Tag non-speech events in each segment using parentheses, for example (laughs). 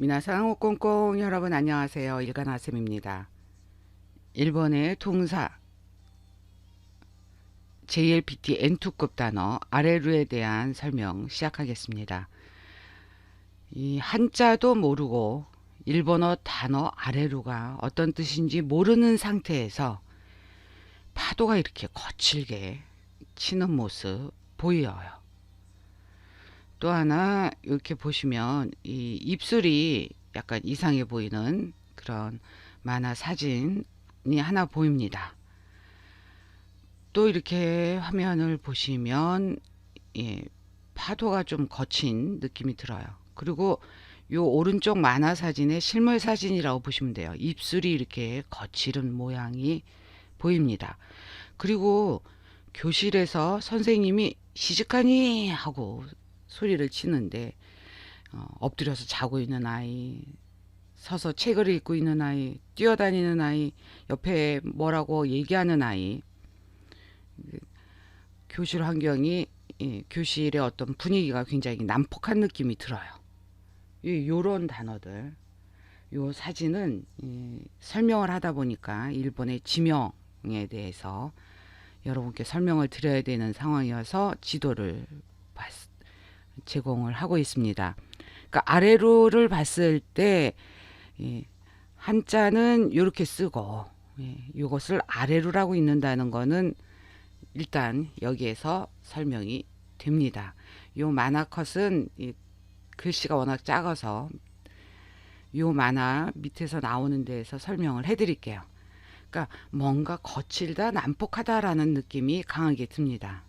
미나상 꽁꽁 여러분 안녕하세요. 일간아쌤입니다. 일본의 동사 JLPT N2급 단어 아래루에 대한 설명 시작하겠습니다. 이 한자도 모르고 일본어 단어 아래루가 어떤 뜻인지 모르는 상태에서 파도가 이렇게 거칠게 치는 모습 보여요. 또 하나 이렇게 보시면 이 입술이 약간 이상해 보이는 그런 만화 사진이 하나 보입니다. 또 이렇게 화면을 보시면 예, 파도가 좀 거친 느낌이 들어요. 그리고 요 오른쪽 만화 사진의 실물 사진이라고 보시면 돼요. 입술이 이렇게 거칠은 모양이 보입니다. 그리고 교실에서 선생님이 시집가니 하고 소리를 치는데 어, 엎드려서 자고 있는 아이, 서서 책을 읽고 있는 아이, 뛰어다니는 아이, 옆에 뭐라고 얘기하는 아이, 교실 환경이 예, 교실의 어떤 분위기가 굉장히 난폭한 느낌이 들어요. 이 요런 단어들, 요 사진은 예, 설명을 하다 보니까 일본의 지명에 대해서 여러분께 설명을 드려야 되는 상황이어서 지도를 봤, 제공을 하고 있습니다. 그러니까 아래로를 봤을 때 예, 한자는 이렇게 쓰고 예, 이것을 아래로라고 읽는다는 거는 일단 여기에서 설명이 됩니다. 요 만화 컷은 이 글씨가 워낙 작아서 요 만화 밑에서 나오는 데에서 설명을 해드릴게요. 그러니까 뭔가 거칠다, 난폭하다라는 느낌이 강하게 듭니다.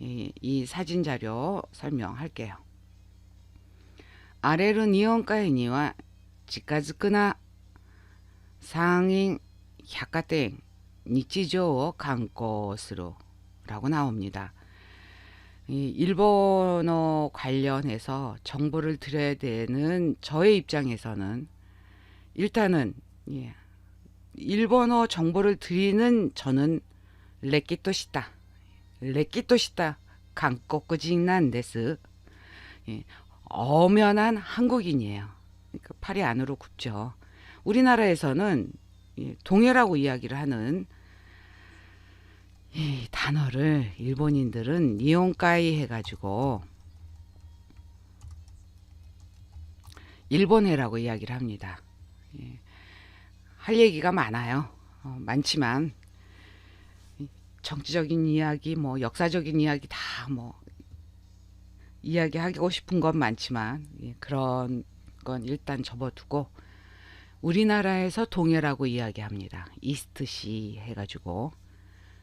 이, 이 사진 자료 설명할게요. 아래르 니온가에니와 지카즈크나 상인 백화점 일상을 광고する라고 나옵니다. 일본어 관련해서 정보를 드려야 되는 저의 입장에서는 일단은 예, 일본어 정보를 드리는 저는 레키토시다. 데스. 예, 엄연한 한국인이에요. 그러니까 팔이 안으로 굽죠. 우리나라에서는 예, 동해라고 이야기를 하는 이 단어를 일본인들은 니온가이 해가지고 일본해라고 이야기를 합니다. 예, 할 얘기가 많아요. 어, 많지만 정치적인 이야기, 뭐 역사적인 이야기 다 뭐 이야기하고 싶은 건 많지만 예, 그런 건 일단 접어두고 우리나라에서 동해라고 이야기합니다. 이스트시 해가지고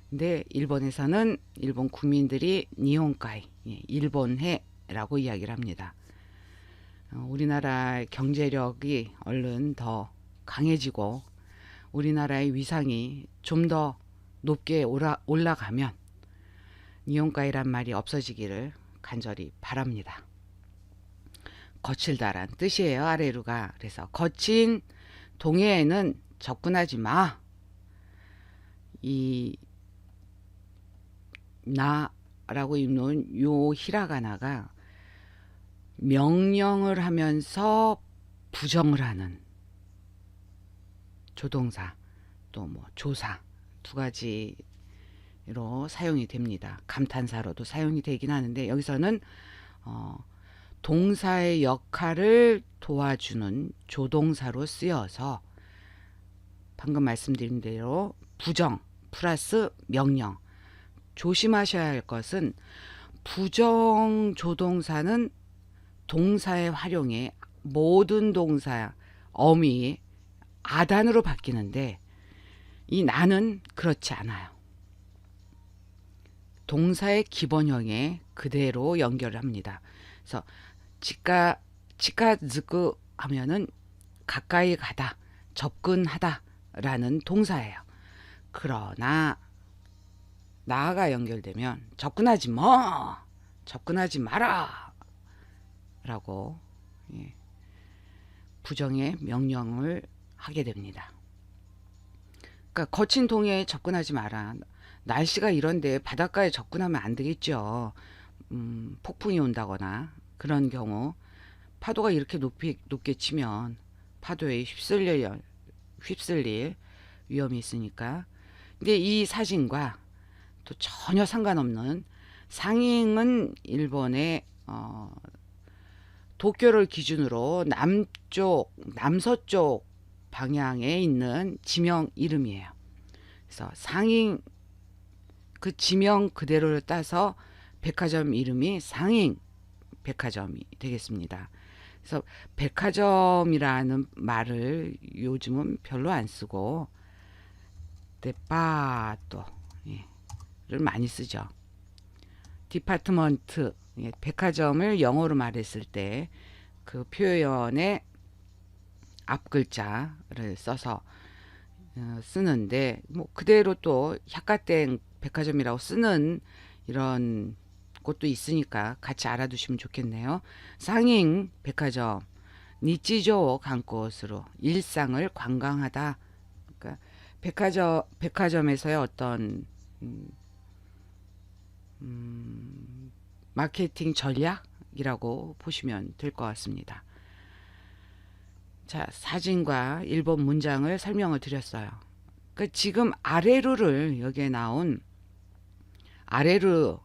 근데 일본에서는 일본 국민들이 니혼가이 예, 일본해라고 이야기를 합니다. 어, 우리나라 경제력이 얼른 더 강해지고 우리나라의 위상이 좀더 높게 올라, 올라가면 니혼가이란 말이 없어지기를 간절히 바랍니다. 거칠다란 뜻이에요. 아래루가. 그래서 거친 동해에는 접근하지 마. 이 나라고 읽는 요 히라가나가 명령을 하면서 부정을 하는 조동사 또 뭐 조사 두 가지로 사용이 됩니다. 감탄사로도 사용이 되긴 하는데 여기서는 어, 동사의 역할을 도와주는 조동사로 쓰여서 방금 말씀드린 대로 부정 플러스 명령 조심하셔야 할 것은 부정 조동사는 동사의 활용에 모든 동사 어미 아단으로 바뀌는데 이 나는 그렇지 않아요. 동사의 기본형에 그대로 연결을 합니다. 그래서 치카 치카즈크 하면은 가까이 가다, 접근하다라는 동사예요. 그러나 나가 연결되면 접근하지 마, 접근하지 마라 라고 예, 부정의 명령을 하게 됩니다. 그러니까 거친 동해에 접근하지 마라. 날씨가 이런데 바닷가에 접근하면 안 되겠죠. 음, 폭풍이 온다거나 그런 경우 파도가 이렇게 높이 높게 치면 파도에 휩쓸려 휩쓸릴 위험이 있으니까. 근데 이 사진과 또 전혀 상관없는 상잉은 일본의 어, 도쿄를 기준으로 남쪽 남서쪽 방향에 있는 지명 이름이에요. 그래서 상잉 그 지명 그대로를 따서 백화점 이름이 상잉 백화점이 되겠습니다. 그래서 백화점이라는 말을 요즘은 별로 안 쓰고 데파토 예, 를 많이 쓰죠. 디파트먼트 예, 백화점을 영어로 말했을 때 그 표현의 앞글자를 써서 어, 쓰는데 뭐 그대로 또 약가땡 백화점이라고 쓰는 이런 곳도 있으니까 같이 알아두시면 좋겠네요. 상잉 백화점 니치조 간곳으로 일상을 관광하다. 그러니까 백화점 백화점에서의 어떤 음, 음, 마케팅 전략이라고 보시면 될 것 같습니다. 자, 사진과 일본 문장을 설명을 드렸어요. 그 지금 아래루를 여기에 나온 아래루를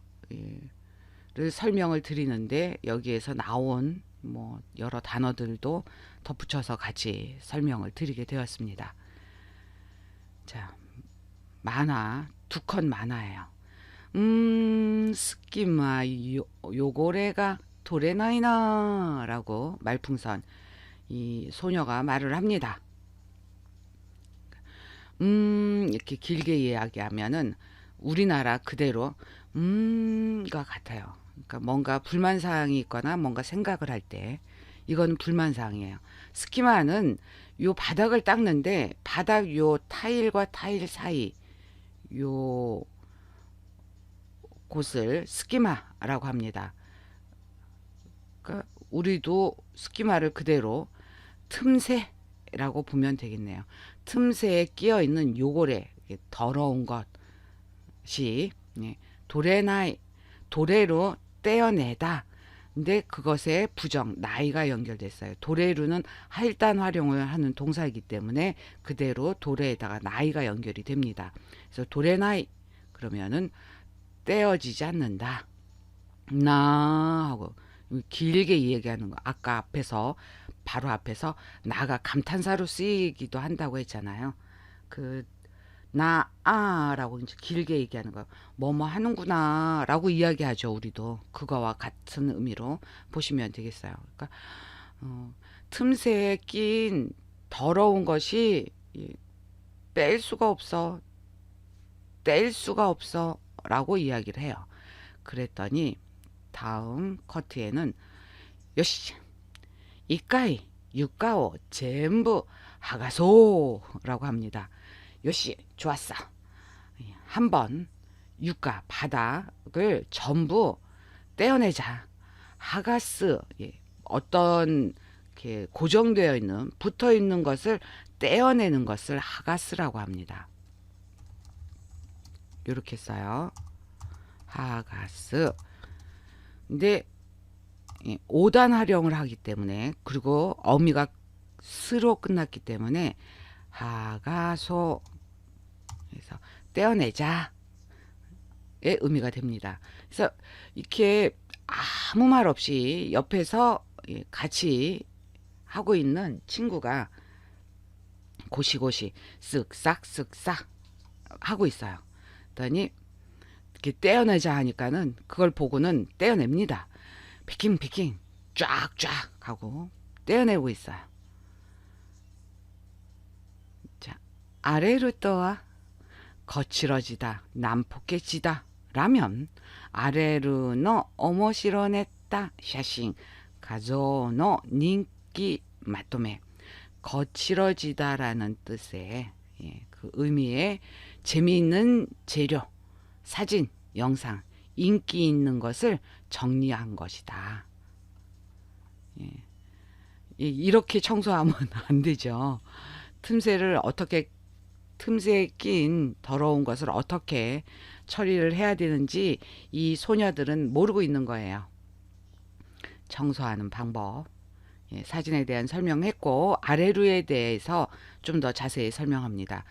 설명을 드리는데 여기에서 나온 뭐 여러 단어들도 덧붙여서 같이 설명을 드리게 되었습니다. 자, 만화 두 컷 만화예요. 음, 스키마 요, 요고래가 도레나이나라고 말풍선 이 소녀가 말을 합니다. 음, 이렇게 길게 이야기하면은 우리나라 그대로 음과 같아요. 그러니까 뭔가 불만 사항이 있거나 뭔가 생각을 할 때 이건 불만 사항이에요. 스키마는 요 바닥을 닦는데 바닥 요 타일과 타일 사이 요 곳을 스키마라고 합니다. 그러니까 우리도 스키마를 그대로 틈새라고 보면 되겠네요. 틈새에 끼어 있는 요고래 더러운 것이 예, 도레나이 도레로 떼어내다. 근데 그것에 부정 나이가 연결됐어요. 도레루는 할단 활용을 하는 동사이기 때문에 그대로 도레에다가 나이가 연결이 됩니다. 그래서 도레나이 그러면은 떼어지지 않는다. 나 하고 길게 얘기하는 거. 아까 앞에서 바로 앞에서 나가 감탄사로 쓰이기도 한다고 했잖아요. 그 나, 아, 라고 이제 길게 얘기하는 거. 뭐뭐 하는구나, 라고 이야기하죠, 우리도. 그거와 같은 의미로 보시면 되겠어요. 그러니까, 어, 틈새에 낀 더러운 것이 이, 뺄 수가 없어. 뗄 수가 없어. 라고 이야기를 해요. 그랬더니, 다음 커트에는, 요시, 이까이, 육가오, 전부, 하가소, 라고 합니다. 요시 좋았어. 한번 육가 바닥을 전부 떼어내자. 하가스 예, 어떤 고정되어 있는 붙어 있는 것을 떼어내는 것을 하가스라고 합니다. 이렇게 써요. 하가스. 근데 예, 5단 활용을 하기 때문에 그리고 어미가 스로 끝났기 때문에 하가소 그래서 떼어내자의 의미가 됩니다. 그래서 이렇게 아무 말 없이 옆에서 예, 같이 하고 있는 친구가 고시고시 쓱싹 쓱싹 하고 있어요. 그랬더니 이렇게 떼어내자 하니까는 그걸 보고는 떼어냅니다. 피킹 피킹 쫙쫙 하고 떼어내고 있어요. 자, 아래로 떠와 거칠어지다, 난폭해지다 라면 아래루노 오모시로냈다 샤싱 가조노 인기 마토메 거칠어지다라는 뜻의 예, 그 의미의 재미있는 재료, 사진, 영상, 인기 있는 것을 정리한 것이다. 예. 이렇게 청소하면 (laughs) 안 되죠. 틈새를 어떻게 틈새에 낀 더러운 것을 어떻게 처리를 해야 되는지 이 소녀들은 모르고 있는 거예요. 청소하는 방법. 예, 사진에 대한 설명했고 아레루에 대해서 좀 더 자세히 설명합니다.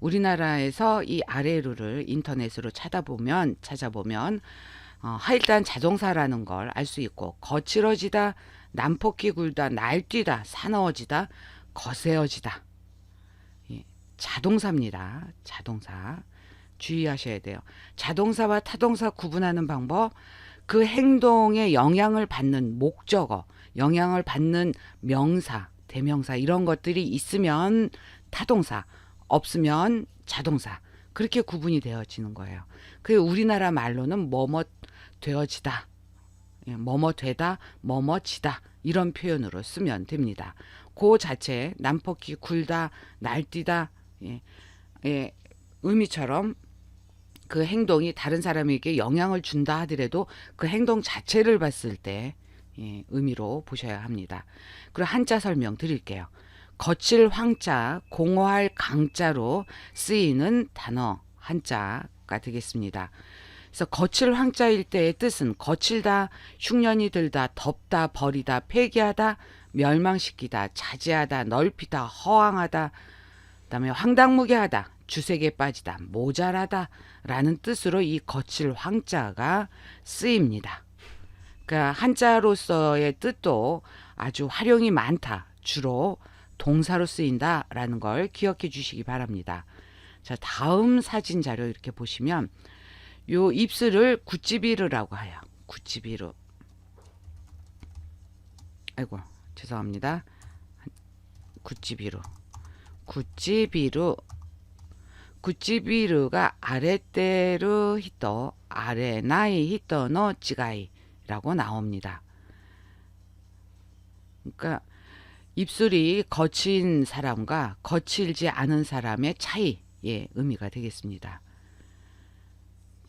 우리나라에서 이 아레루를 인터넷으로 찾아보면 찾아보면 어, 일단 자동사라는 걸 알 수 있고 거칠어지다, 난폭히 굴다, 날뛰다, 사나워지다, 거세어지다. 예, 자동사입니다. 자동사. 주의하셔야 돼요. 자동사와 타동사 구분하는 방법, 그 행동에 영향을 받는 목적어, 영향을 받는 명사, 대명사 이런 것들이 있으면 타동사, 없으면 자동사. 그렇게 구분이 되어지는 거예요. 그 우리나라 말로는 뭐뭐 되어지다, 예, 뭐뭐 되다, 뭐뭐 지다 이런 표현으로 쓰면 됩니다. 그 자체 난폭히 굴다, 날뛰다, 예, 예, 의미처럼 그 행동이 다른 사람에게 영향을 준다 하더라도 그 행동 자체를 봤을 때 예, 의미로 보셔야 합니다. 그리고 한자 설명 드릴게요. 거칠 황자, 공허할 강자로 쓰이는 단어 한자가 되겠습니다. 그래서 거칠 황자일 때의 뜻은 거칠다, 흉년이 들다, 덮다, 버리다, 폐기하다, 멸망시키다, 자제하다, 넓히다, 허황하다, 그다음에 황당무계하다, 주색에 빠지다, 모자라다 라는 뜻으로 이 거칠 황자가 쓰입니다. 그러니까 한자로서의 뜻도 아주 활용이 많다. 주로 동사로 쓰인다라는 걸 기억해 주시기 바랍니다. 자, 다음 사진 자료 이렇게 보시면 요 입술을 구찌비르라고 해요. 구찌비르. 아이고, 죄송합니다. 구찌비르. 구찌비르. 구찌비르가 아랫대르 히터, 아레나이 히터노 찌가이라고 나옵니다. 그러니까 입술이 거친 사람과 거칠지 않은 사람의 차이의 의미가 되겠습니다.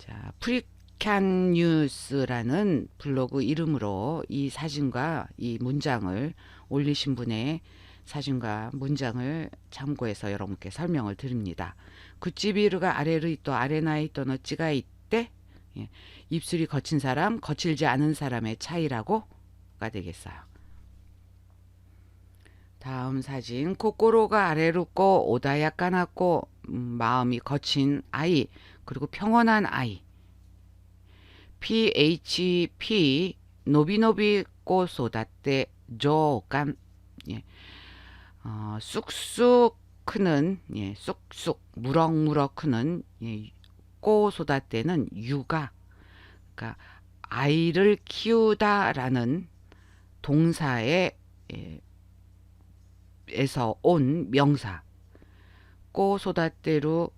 자, 프리칸 뉴스라는 블로그 이름으로 이 사진과 이 문장을 올리신 분의 사진과 문장을 참고해서 여러분께 설명을 드립니다. 구찌비르가 아래로 있도 아레나에 있도 너찌가 있대 예, 입술이 거친 사람, 거칠지 않은 사람의 차이라고가 되겠어요. 다음 사진 코꼬로가 아래로 꼬 오다야까나꼬 음, 마음이 거친 아이 그리고 평온한 아이. PHP 노비노비 꼬소다떼 조간 예. 어, 쑥쑥 크는 예, 쑥쑥 무럭무럭 크는 예, 꼬소다떼는 육아. 그러니까 아이를 키우다라는 동사의 예, 에서 온 명사. 꼬소다떼로